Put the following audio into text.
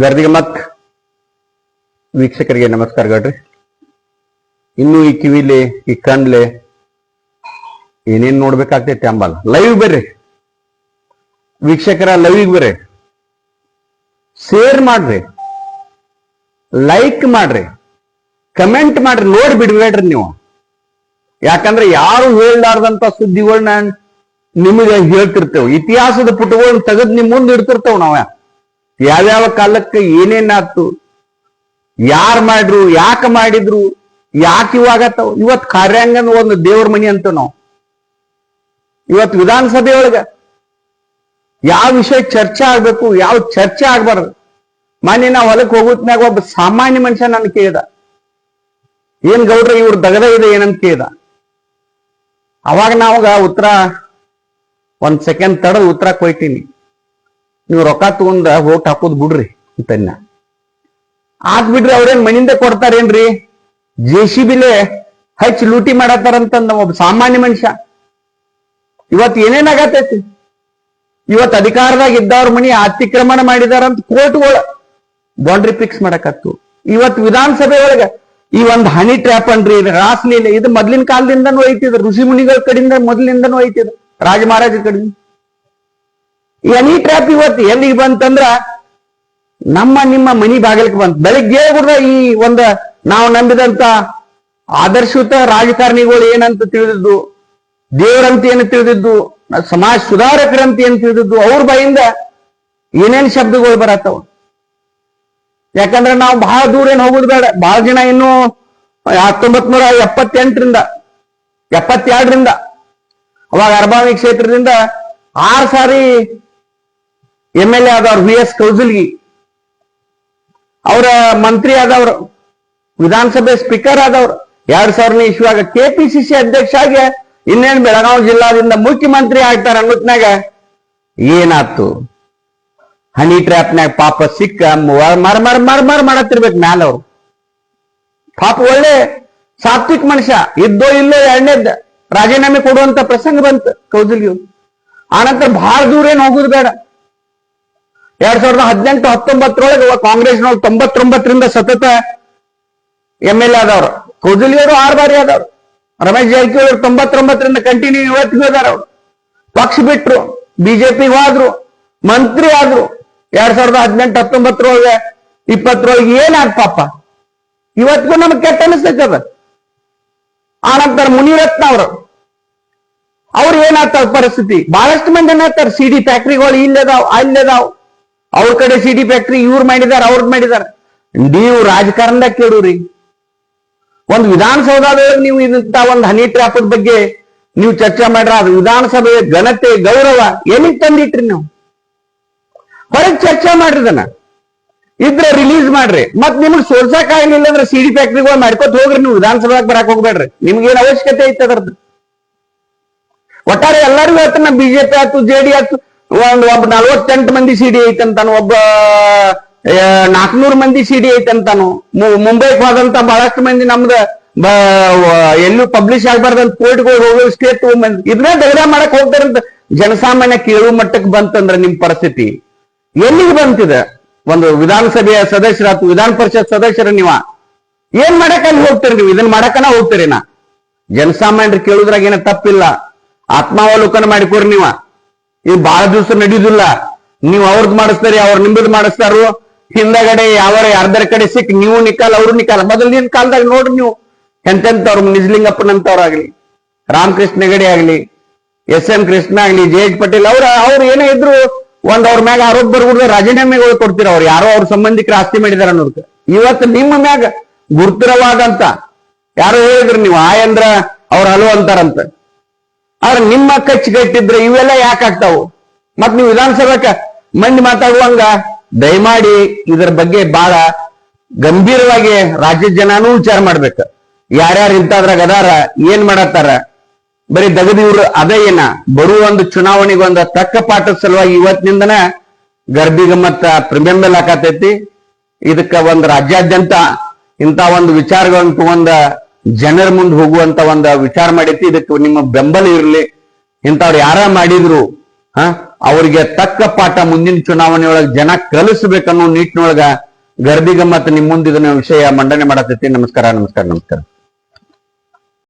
ಗರ್ದಿಗೆ ಮತ್ ವೀಕ್ಷಕರಿಗೆ ನಮಸ್ಕಾರಗಳ್ರಿ ಇನ್ನು ಈ ಕಿವಿಲಿ, ಈ ಕಣ್ಲೆ ಏನೇನ್ ನೋಡ್ಬೇಕಾಗ್ತೈತಿ ಅಂಬಲ್ಲ ಲೈವ್ ಬರ್ರಿ. ವೀಕ್ಷಕರ ಲೈವ್ ಬರ್ರಿ. ಶೇರ್ ಮಾಡ್ರಿ. ಲೈಕ್ ಮಾಡ್ರಿ. ಕಮೆಂಟ್ ಮಾಡ್ರಿ. ನೋಡಿ ಬಿಡ್ಬೇಡ್ರಿ ನೀವು. ಯಾಕಂದ್ರೆ ಯಾರು ಹೇಳಲಾರ್ದಂತ ಸುದ್ದಿಗಳನ್ನ ನಿಮಗೆ ಹೇಳ್ತಿರ್ತೇವೆ. ಇತಿಹಾಸದ ಪುಟಗಳನ್ನ ತೆಗೆದು ನಿಮ್ ಮುಂದೆ ಇಡ್ತಿರ್ತೇವೆ ನಾವ. ಯಾವ್ಯಾವ ಕಾಲಕ್ಕೆ ಏನೇನಾಯ್ತು? ಯಾರ್ ಮಾಡ್ರು ಯಾಕೆ ಮಾಡಿದ್ರು, ಯಾಕೆ ಇವಾಗತ್ತವ ಇವತ್ ಕಾರ್ಯಾಂಗನ ಒಂದು ದೇವ್ರ ಮನಿ ಅಂತ ನಾವು. ಇವತ್ ವಿಧಾನಸಭೆಯೊಳಗ ಯಾವ ವಿಷಯ ಚರ್ಚೆ ಆಗ್ಬೇಕು, ಯಾವ ಚರ್ಚೆ ಆಗ್ಬಾರ್ದು? ಮೊನ್ನೆ ನಾವು ಹೊಲಕ್ ಹೋಗುತ್ನಾಗ ಒಬ್ಬ ಸಾಮಾನ್ಯ ಮನುಷ್ಯ ನನ್ ಕೇಳಿದ. ಏನ್ ಗೌಡ್ರ, ಇವ್ರ ದಗದ ಇದೆ ಏನಂತ ಕೇಳಿದ. ಅವಾಗ ನಾವಾಗ ಉತ್ತರ, ಒಂದ್ ಸೆಕೆಂಡ್ ತಡದ ಉತ್ತರ ಕೊಯ್ತೀನಿ. ನೀವು ರೊಕ್ಕ ತಗೊಂಡ ಹೋಟ್ ಹಾಕೋದ್ ಬಿಡ್ರಿ ಅಂತನ್ನ. ಆತ್ ಬಿಡ್ರಿ ಅವ್ರೇನ್ ಮನಿಂದ ಕೊಡ್ತಾರೇನ್ರಿ? ಜೆ ಸಿ ಬಿಲೆ ಹಚ್ಚಿ ಲೂಟಿ ಮಾಡತ್ತಾರಂತಂದ ಒಬ್ಬ ಸಾಮಾನ್ಯ ಮನುಷ್ಯ. ಇವತ್ ಏನೇನಾಗತೈತಿ ಇವತ್ ಅಧಿಕಾರದಾಗ ಇದ್ದವ್ರ ಮನಿ ಅತಿಕ್ರಮಣ ಮಾಡಿದಾರಂತ ಕೋರ್ಟ್ಗಳ ಬೌಂಡ್ರಿ ಫಿಕ್ಸ್ ಮಾಡಕತ್ತು. ಇವತ್ ವಿಧಾನಸಭೆ ಒಳಗ ಈ ಒಂದ್ ಹನಿ ಟ್ರ್ಯಾಪ್ ಅನ್ರಿ ರಾಸ್ಲೀಲೆ ಇದು ಮೊದ್ಲಿನ ಕಾಲದಿಂದನೂ ಐತಿದ್ರು ಋಷಿ ಮುನಿಗಳ ಕಡೆಯಿಂದ ಮೊದ್ಲಿಂದನೂ ಐತಿದ್ರು ರಾಜ ಮಹಾರಾಜ ಕಡೆಯಿಂದ ಈ ಟ್ರಾಫಿಕ್ ಇವತ್ತು ಎಲ್ಲಿಗೆ ಬಂತಂದ್ರ ನಮ್ಮ ನಿಮ್ಮ ಮನಿ ಬಾಗಿಲಕ್ಕೆ ಬಂತು. ಬೆಳಿಗ್ಗೆ ಕೂಡ ಈ ಒಂದ ನಾವು ನಂಬಿದಂತ ಆದರ್ಶಯುತ ರಾಜಕಾರಣಿಗಳು ಏನಂತ ತಿಳಿದಿದ್ದು, ದೇವರಂತ ಏನು ತಿಳಿದಿದ್ದು, ಸಮಾಜ ಸುಧಾರಕರಂತ ಏನು ತಿಳಿದಿದ್ದು, ಅವ್ರ ಬಾಯಿಂದ ಏನೇನು ಶಬ್ದಗಳು ಬರತ್ತವ. ಯಾಕಂದ್ರೆ ನಾವು ಬಹಳ ದೂರ ಏನು ಹೋಗುದು ಬೇಡ. ಬಹಳ ಜನ ಇನ್ನು ಹತ್ತೊಂಬತ್ ನೂರ ಎಪ್ಪತ್ತೆಂಟರಿಂದ ಎಪ್ಪತ್ತೆರಡರಿಂದ ಅವಾಗ ಅರ್ಬಾವಿ ಕ್ಷೇತ್ರದಿಂದ ಆರು ಸಾರಿ ಎಂ ಎಲ್ ಎ ಆದವ್ರು ವಿ ಎಸ್ ಕೌಜಲ್ಗಿ, ಅವರ ಮಂತ್ರಿ ಆದವ್ರು, ವಿಧಾನಸಭೆ ಸ್ಪೀಕರ್ ಆದವ್ರು, ಎರಡ್ ಸಾವಿರನೇ ಇಶ್ವಾಗ ಕೆಪಿಸಿಸಿ ಅಧ್ಯಕ್ಷ ಆಗಿ ಇನ್ನೇನ್ ಬೆಳಗಾವಿ ಜಿಲ್ಲಾದಿಂದ ಮುಖ್ಯಮಂತ್ರಿ ಆಗ್ತಾರ ಅನ್ನೋತ್ನಾಗ ಏನಾತು ಹನಿ ಟ್ರ್ಯಾಪ್ನಾಗ ಪಾಪ ಸಿಕ್ಕ ಮರ್ ಮರ್ ಮರ್ ಮರ್ ಮಾಡತ್ತಿರ್ಬೇಕು ಮ್ಯಾಲವ್ರು. ಪಾಪ ಒಳ್ಳೆ ಸಾತ್ವಿಕ ಮನುಷ್ಯ, ಇದ್ದೋ ಇಲ್ಲೋ ಎರಡನೇದ್ ರಾಜೀನಾಮೆ ಕೊಡುವಂತ ಪ್ರಸಂಗ ಬಂತು ಕೌಜಲ್ಗಿ. ಆನಂತರ ಬಹಳ ದೂರ ಏನ್ ಹೋಗುದು ಬೇಡ. ಎರಡ್ ಸಾವಿರದ ಹದಿನೆಂಟು ಹತ್ತೊಂಬತ್ತರೊಳಗೆ ಕಾಂಗ್ರೆಸ್ನವ್ರು ತೊಂಬತ್ತೊಂಬತ್ತರಿಂದ ಸತತ ಎಂ ಎಲ್ ಎ ಆದವ್ರು. ಅವರು ಆರು ಬಾರಿ ಆದವ್ರು. ರಮೇಶ್ ಜಾರಕಿಹೊಳಿ ತೊಂಬತ್ತೊಂಬತ್ತರಿಂದ ಕಂಟಿನ್ಯೂ ಇವತ್ತಿಗೂ ಅದಾರ ಅವ್ರು. ಪಕ್ಷ ಬಿಟ್ರು ಬಿಜೆಪಿ ಆದ್ರು, ಮಂತ್ರಿ ಆದ್ರು. ಎರಡ್ ಸಾವಿರದ ಹದಿನೆಂಟು ಹತ್ತೊಂಬತ್ತರೊಳಗೆ, ಇಪ್ಪತ್ತರೊಳಗೆ ಏನಾದ್ ಪಾಪ? ಇವತ್ತಿಗೂ ನಮ್ಗೆ ಕೆಟ್ಟ ಅನಿಸ್ತೈತೆ ಅದ. ಆನಂತರ ಮುನಿರತ್ನ ಅವರು. ಅವ್ರು ಏನಾಗ್ತಾವ ಪರಿಸ್ಥಿತಿ? ಬಹಳಷ್ಟು ಮಂದಿ ಏನಾಗ್ತಾರ ಸಿಡಿ ಫ್ಯಾಕ್ಟ್ರಿಗಳು ಇಲ್ಲದಾವ್, ಅಲ್ಲದಾವ್. ಅವ್ರ ಕಡೆ ಸಿಡಿ ಫ್ಯಾಕ್ಟ್ರಿ ಇವ್ರು ಮಾಡಿದಾರ ಅವ್ರದ್ ಮಾಡಿದಾರ. ನೀವು ರಾಜಕಾರಣದಾಗ ಕೇಳುರಿ ಒಂದು ವಿಧಾನಸೌಧದೊಳಗೆ ನೀವು ಇಂತ ಒಂದು ಹನಿ ಟ್ರ್ಯಾಪದ ಬಗ್ಗೆ ನೀವು ಚರ್ಚೆ ಮಾಡ್ರ, ಅದು ವಿಧಾನಸಭೆಯ ಘನತೆ, ಗೌರವ ಏನಿಗೆ ತಂದಿಟ್ರಿ ನೀವು? ಹೊರಗೆ ಚರ್ಚೆ ಅದನ್ನ ಇದ್ರೆ ರಿಲೀಸ್ ಮಾಡ್ರಿ. ಮತ್ ನಿಮ್ಗೆ ಸೋರ್ಸಕ್ ಆಗ್ಲಿಲ್ಲ ಅಂದ್ರೆ ಸಿ ಡಿ ಫ್ಯಾಕ್ಟ್ರಿಗಳು ಮಾಡ್ಕೊತ ಹೋಗ್ರಿ ನೀವು, ವಿಧಾನಸಭೆಗೆ ಬರಕ್ ಹೋಗ್ಬೇಡ್ರಿ. ನಿಮ್ಗೆ ಏನ್ ಅವಶ್ಯಕತೆ ಐತೆ ಅದ್ರದ್ದು? ಒಟ್ಟಾರೆ ಎಲ್ಲರಿಗೂ ಹೇಳ್ತಾನ ಬಿಜೆಪಿ ಆಯ್ತು ಜೆಡಿ ಆಯ್ತು. ಒಂದ್ ಒಬ್ಬ ನಲ್ವತ್ತೆಂಟು ಮಂದಿ ಸಿಡಿ ಐತಂತಾನು, ಒಬ್ಬ ನಾಲ್ಕನೂರು ಮಂದಿ ಸಿಡಿ ಐತಂತಾನು. ಮುಂಬೈಗೆ ಹೋದಂತ ಬಹಳಷ್ಟು ಮಂದಿ ನಮ್ದ ಎಲ್ಲೂ ಪಬ್ಲಿಷ್ ಆಗ್ಬಾರ್ದಂತ ಕೋರ್ಟ್ಗಳು ಹೋಗೋ ಸ್ಟೇಟ್ ಮಂದಿ. ಇದನ್ನೇ ಧೈರ್ಯ ಮಾಡಕ್ ಹೋಗ್ತಾರಂತ ಜನಸಾಮಾನ್ಯ ಕೇಳುವ ಮಟ್ಟಕ್ಕೆ ಬಂತಂದ್ರ ನಿಮ್ ಪರಿಸ್ಥಿತಿ. ಎಲ್ಲಿಗೆ ಬಂತಿದೆ? ಒಂದು ವಿಧಾನಸಭೆಯ ಸದಸ್ಯರಾತು ವಿಧಾನ ಪರಿಷತ್ ಸದಸ್ಯರ ನೀವ? ಏನ್ ಮಾಡಕ್ ಅಲ್ಲಿ ಹೋಗ್ತೀರಿ ನೀವು? ಇದನ್ನ ಮಾಡಕನ ಹೋಗ್ತೀರಿ ನಾ? ಜನಸಾಮಾನ್ಯರು ಕೇಳುದ್ರಾಗ ಏನ ತಪ್ಪಿಲ್ಲ. ಆತ್ಮಾವಲೋಕನ ಮಾಡಿಕೊಡ್ರಿ ನೀವ. ಇದು ಬಹಳ ದಿವಸ ನಡೆಯುದಿಲ್ಲ ನೀವು ಅವ್ರದ್ ಮಾಡಿಸ್ತಾರಿ, ಅವ್ರ ನಿಂಬದ್ ಮಾಡಿಸ್ತಾರು. ಹಿಂದಗಡೆ ಯಾವ ಯಾರ್ದರ ಕಡೆ ಸಿಕ್, ನೀವು ನಿಕಾಲ್, ಅವ್ರು ಮೊದಲ ಮೊದಲಿನ ಕಾಲದಾಗ ನೋಡ್ರಿ ನೀವು. ಎಂತೆಂತವ್ರು ನಿಜಲಿಂಗಪ್ಪನಂತವ್ರಾಗ್ಲಿ ರಾಮಕೃಷ್ಣ ಹೆಗಡೆ ಆಗ್ಲಿ, ಎಸ್ ಎಂ ಕೃಷ್ಣ ಆಗ್ಲಿ, ಜೆ ಎಚ್ ಪಟೇಲ್, ಅವ್ರ, ಅವ್ರು ಏನೇ ಇದ್ರು ಒಂದ್ ಅವ್ರ ಮ್ಯಾಗ ಆರೋಪ ಬರ್ಬಿಡ್ದು, ರಾಜೀನಾಮೆಗಳು ಕೊಡ್ತೀರ ಅವ್ರು. ಯಾರೋ ಅವ್ರ ಸಂಬಂಧಿಕರ ಆಸ್ತಿ ಮಾಡಿದಾರ ಅನ್ನೋದಕ್ಕೆ. ಇವತ್ತು ನಿಮ್ಮ ಮ್ಯಾಗ ಗುರುತರವಾದಂತ, ಯಾರೋ ಹೇಳಿದ್ರು ನೀವು, ಆಯಂದ್ರ ಅವ್ರ ಹಲೋ ಅಂತಾರಂತ ಆದ್ರೆ ನಿಮ್ಮ ಕಚ್ಚಿಗಟ್ಟಿದ್ರೆ ಇವೆಲ್ಲ ಯಾಕಾಗ್ತಾವು ಮತ್ ನೀವು ವಿಧಾನಸಭೆ ಮಂದಿ ಮಾತಾಡುವಂಗ, ದಯಮಾಡಿ ಇದರ ಬಗ್ಗೆ ಬಹಳ ಗಂಭೀರವಾಗಿ ರಾಜ್ಯದ ಜನನೂ ವಿಚಾರ ಮಾಡ್ಬೇಕು. ಯಾರ್ಯಾರು ಇಂಥದ್ರಾಗ ಅದಾರ, ಏನ್ ಮಾಡತ್ತಾರ? ಬರೀ ದಗದಿ ಇವ್ರು ಅದೇ ಏನ ಬರುವ ಒಂದು ಚುನಾವಣೆಗೆ ಒಂದು ತಕ್ಕ ಪಾಠದ ಸಲುವಾಗಿ ಇವತ್ತಿನಿಂದನ ಗರ್ಭಿಗ ಮತ್ತ ಬೆಂಬಲ ಹಾಕತೈತಿ ಇದಕ್ಕ ಒಂದು ರಾಜ್ಯಾದ್ಯಂತ ಇಂಥ ಒಂದು ವಿಚಾರಗಳನ್ನು ತಗೊಂಡ ಜನರ ಮುಂದೆ ಹೋಗುವಂತ ಒಂದು ವಿಚಾರ ಮಾಡೈತಿ ಇದಕ್ಕೆ ನಿಮ್ಮ ಬೆಂಬಲ ಇರಲಿ. ಇಂಥವ್ರು ಯಾರ ಮಾಡಿದ್ರು, ಹ, ಅವ್ರಿಗೆ ತಕ್ಕ ಪಾಠ ಮುಂದಿನ ಚುನಾವಣೆಯೊಳಗೆ ಜನ ಕಲಿಸ್ಬೇಕನ್ನೋ ನಿಟ್ಟಿನೊಳಗ ಗರ್ದಿಗ ಮತ್ತೆ ನಿಮ್ ಮುಂದೆ ಇದನ್ನ ವಿಷಯ ಮಂಡನೆ ಮಾಡತೈತಿ. ನಮಸ್ಕಾರ ನಮಸ್ಕಾರ ನಮಸ್ಕಾರ.